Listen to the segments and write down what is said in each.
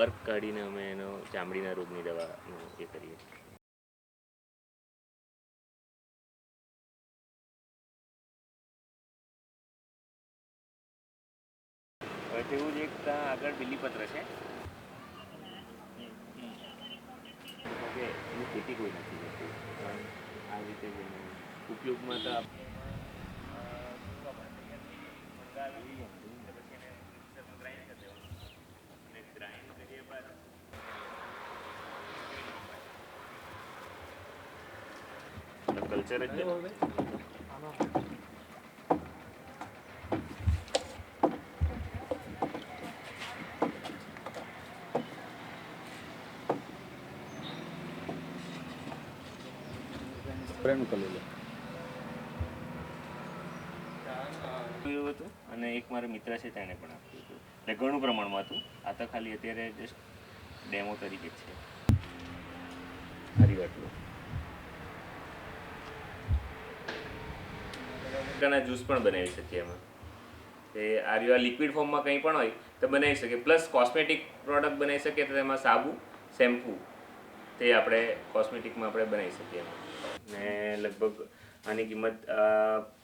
અર્ક કાઢીને અમે એનો ચામડીના રોગની દવાનું એ કરીએ. તેવું જ એક ત્યાં આગળ બિલીપત્ર છે. ઓકે, એની ખેતી કોઈ નથી કરતું. આ રીતે ઉપયોગમાં તો એવું હતું અને એક મારા મિત્ર છે તેણે પણ આપ્યું હતું એટલે ઘણું પ્રમાણમાં હતું. આ તો ખાલી અત્યારે જસ્ટ ડેમો તરીકે છે. ફરી વાટલું પ્રકારના જ્યુસ પણ બનાવી શકીએ એમાં. તે આ રહ્યું લિક્વિડ ફોર્મમાં કંઈ પણ હોય તો બનાવી શકીએ. પ્લસ કોસ્મેટિક પ્રોડક્ટ બનાવી શકીએ તો તેમાં સાબુ શેમ્પૂ તે આપણે કોસ્મેટિકમાં આપણે બનાવી શકીએ એમાં. ને લગભગ આની કિંમત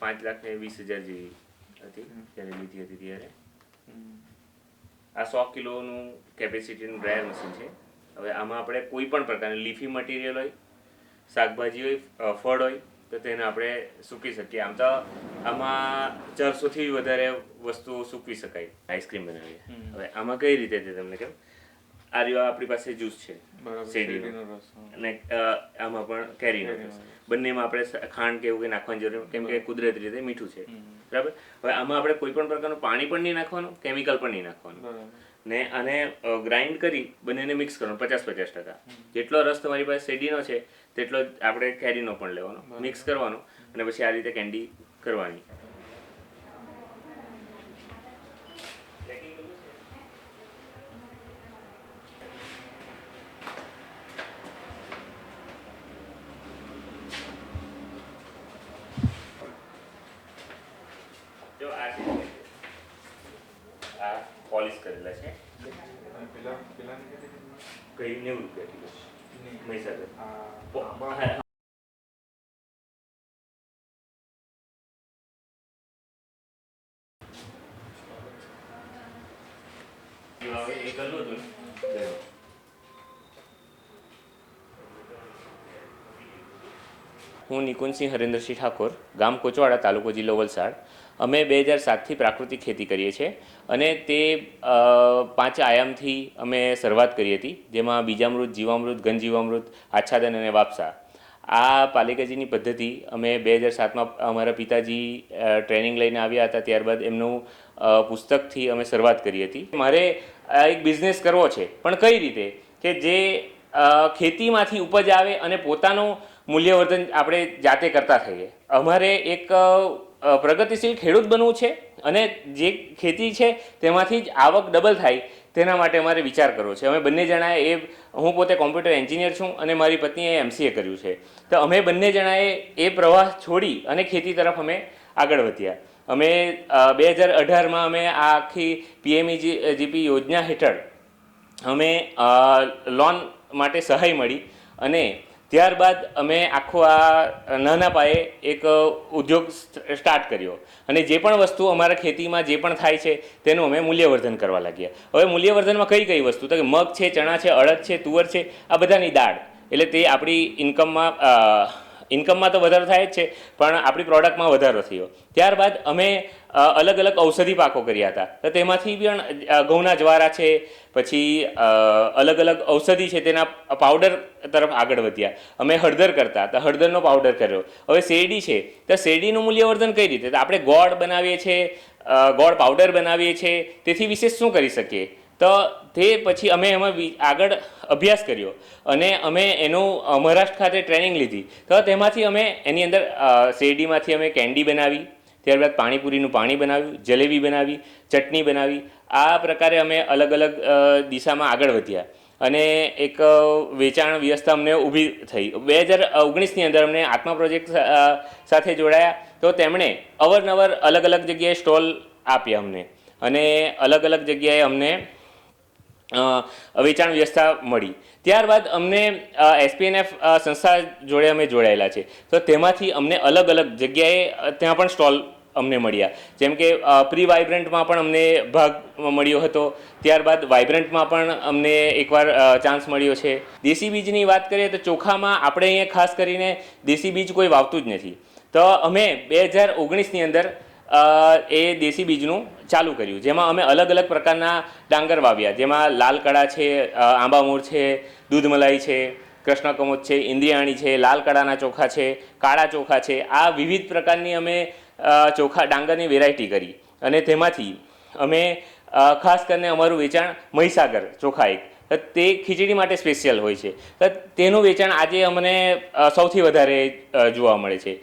પાંચ લાખ ને વીસ હજાર જેવી હતી ત્યારે લીધી હતી ત્યારે. આ સો કિલોનું કેપેસિટીનું ડ્રાયર મશીન છે. હવે આમાં આપણે કોઈ પણ પ્રકારની લીફી મટીરિયલ હોય શાકભાજી હોય ફળ હોય તો તેને આપણે સૂકી શકીએ. આમ તો આમાં ચારસોથી વધારે વસ્તુઓ સૂકવી શકાય આઈસ્ક્રીમ બનાવીએ. હવે આમાં કઈ રીતે તે તમને કેમ? આ રહ્યો આપણી પાસે જ્યુસ છે. શેરડીનો. અને આમાં પણ કેરીનો રસ. બંનેમાં આપણે ખાંડ કે એવું કંઈ નાખવાની જરૂર કેમ કે કુદરતી રીતે મીઠું છે. બરાબર? હવે આમાં આપણે કોઈ પણ પ્રકારનું પાણી પણ નહીં નાખવાનું કેમિકલ પણ નહીં નાખવાનું. ને આને ગ્રાઇન્ડ કરી બંનેને મિક્સ કરવાનું પચાસ પચાસ ટકા જેટલો રસ તમારી પાસે શેરડીનો છે તેટલો આપણે કેરીનો પણ લેવાનો મિક્સ કરવાનો અને પછી આ રીતે કેન્ડી કરવાની. જો આ પોલિશ કરેલા છે? કઈ નેવું રૂપિયા કિલો. મહીસાગર. આ ઓ, એ કરવું હતું હું નિકુંજસિંહ હરેન્દ્રસિંહ ઠાકોર, ગામ કોચવાડા, તાલુકો જિલ્લો વલસાડ. અમે બે હજાર સાતથી પ્રાકૃતિક ખેતી કરીએ છીએ અને તે પાંચ આયામથી અમે શરૂઆત કરી હતી, જેમાં બીજામૃત, જીવામૃત, ઘનજીવામૃત, આચ્છાદન અને વાપસા. આ પાલિકાજીની પદ્ધતિ અમે બે હજાર સાતમાં અમારા પિતાજી ટ્રેનિંગ લઈને આવ્યા હતા, ત્યારબાદ એમનું પુસ્તકથી અમે શરૂઆત કરી હતી. મારે એક બિઝનેસ કરવો છે, પણ કઈ રીતે? કે જે ખેતીમાંથી ઉપજ આવે અને પોતાનું મૂલ્યવર્ધન આપણે જાતે કરતા થઈએ. અમારે એક પ્રગતિશીલ ખેડૂત બનવું છે અને જે ખેતી છે તેમાંથી જ આવક ડબલ થાય તેના માટે અમારે વિચાર કરવો છે. અમે બંને જણાએ એ, હું પોતે કોમ્પ્યુટર એન્જિનિયર છું અને મારી પત્નીએ એમસીએ કર્યું છે. તો અમે બંને જણાએ એ પ્રવાહ છોડી અને ખેતી તરફ અમે આગળ વધ્યા. અમે બે હજાર અઢારમાં અમે આ આખી પીએમઈ જીપી યોજના હેઠળ અમે લોન માટે સહાય મળી અને ત્યારબાદ અમે આખો આ નાના પાયે એક ઉદ્યોગ સ્ટાર્ટ કર્યો. અને જે પણ વસ્તુ અમારા ખેતીમાં જે પણ થાય છે, તેનું અમે મૂલ્યવર્ધન કરવા લાગ્યા. હવે મૂલ્યવર્ધનમાં કઈ કઈ વસ્તુ? તો કે મગ છે, ચણા છે, અડદ છે, તુવર છે, આ બધાની દાળ. એટલે તે આપણી ઇન્કમમાં ઇન્કમમાં તો વધારો થાય જ છે, પણ આપણી પ્રોડક્ટમાં વધારો થયો. ત્યારબાદ અમે અલગ અલગ ઔષધિ પાકો કર્યા હતા. તો તેમાંથી પણ ઘઉંના જ્વારા છે, પછી અલગ અલગ ઔષધિ છે, તેના પાવડર તરફ આગળ વધ્યા. અમે હળદર કરતા, તો હળદરનો પાવડર કર્યો. હવે શેરડી છે, તો શેરડીનું મૂલ્યવર્ધન કઈ રીતે? આપણે ગોળ બનાવીએ છીએ ગોળ પાવડર બનાવીએ છીએ તેથી વિશેષ શું કરી શકીએ? તો તે પછી અમે એમાં આગળ અભ્યાસ કર્યો અને અમે એનું મહારાષ્ટ્ર ખાતે ટ્રેનિંગ લીધી. તો તેમાંથી અમે એની અંદર શેરડીમાંથી અમે કેન્ડી બનાવી, ત્યારબાદ પાણીપુરીનું પાણી બનાવ્યું, જલેબી બનાવી, ચટણી બનાવી. આ પ્રકારે અમે અલગ અલગ દિશામાં આગળ વધ્યા. અને એક વેચાણ વ્યવસ્થા અમને ઊભી થઈ. બે હજાર ઓગણીસની અંદર અમને આત્મા પ્રોજેક્ટ સાથે જોડાયા. તો તેમણે અવરનવર અલગ અલગ જગ્યાએ સ્ટોલ આપ્યા અમને. અને અલગ અલગ જગ્યાએ અમને વેચાણ વ્યવસ્થા મળી. ત્યારબાદ અમને એસપીએનએફ સંસ્થા જોડે અમે જોડાયેલા છે. તો તેમાંથી અમને અલગ અલગ જગ્યાએ ત્યાં પણ સ્ટોલ અમને મળ્યા. જેમ કે પ્રી વાઇબ્રન્ટમાં પણ અમને ભાગ મળ્યો હતો. ત્યારબાદ વાઇબ્રન્ટમાં પણ અમને એકવાર ચાન્સ મળ્યો છે. દેશી બીજની વાત કરીએ તો ચોખામાં આપણે અહીંયા ખાસ કરીને દેશી બીજ કોઈ વાવતું જ નથી. તો અમે બે હજાર ઓગણીસની અંદર એ દેશી બીજનું ચાલુ કર્યું. જેમાં અમે અલગ અલગ પ્રકારના ડાંગર વાવ્યા. જેમાં લાલ કળા છે આંબામૂળ છે દૂધ મલાઈ છે કૃષ્ણ કમોદ છે, ઇન્દ્રિયાણી છે, લાલ કળાના ચોખા છે, કાળા ચોખા છે. આ વિવિધ પ્રકારની અમે ચોખા, ડાંગરની વેરાયટી કરી. અને તેમાંથી અમે ખાસ કરીને અમારું વેચાણ મહીસાગર ચોખા એક. તે ખીચડી માટે સ્પેશિયલ હોય છે. તેનું વેચાણ આજે અમને સૌથી વધારે જોવા મળે છે.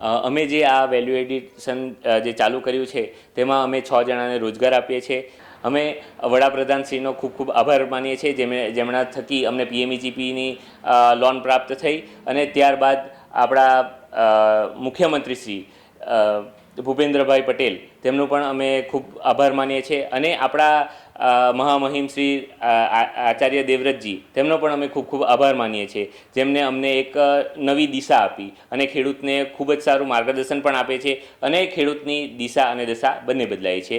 અમે જે આ વેલ્યુ એડિશન જે ચાલુ કર્યું છે, તેમાં અમે છ જણાને રોજગાર આપીએ છીએ. અમે વડાપ્રધાનશ્રીનો ખૂબ ખૂબ આભાર માનીએ છીએ જેમણે જેમના થકી અમને પીએમઈજીપીની લોન પ્રાપ્ત થઈ. અને ત્યારબાદ આપણા મુખ્યમંત્રીશ્રી ભૂપેન્દ્રભાઈ પટેલ. તેમનું પણ અમે ખૂબ આભાર માનીએ છીએ. અને આપણા મહામહિમ શ્રી આચાર્ય દેવવ્રતજી, તેમનો પણ અમે ખૂબ ખૂબ આભાર માનીએ છીએ. જેમને અમને એક નવી દિશા આપી અને ખેડૂતને ખૂબ જ સારું માર્ગદર્શન પણ આપે છે અને ખેડૂતની દિશા અને દશા બંને બદલાય છે.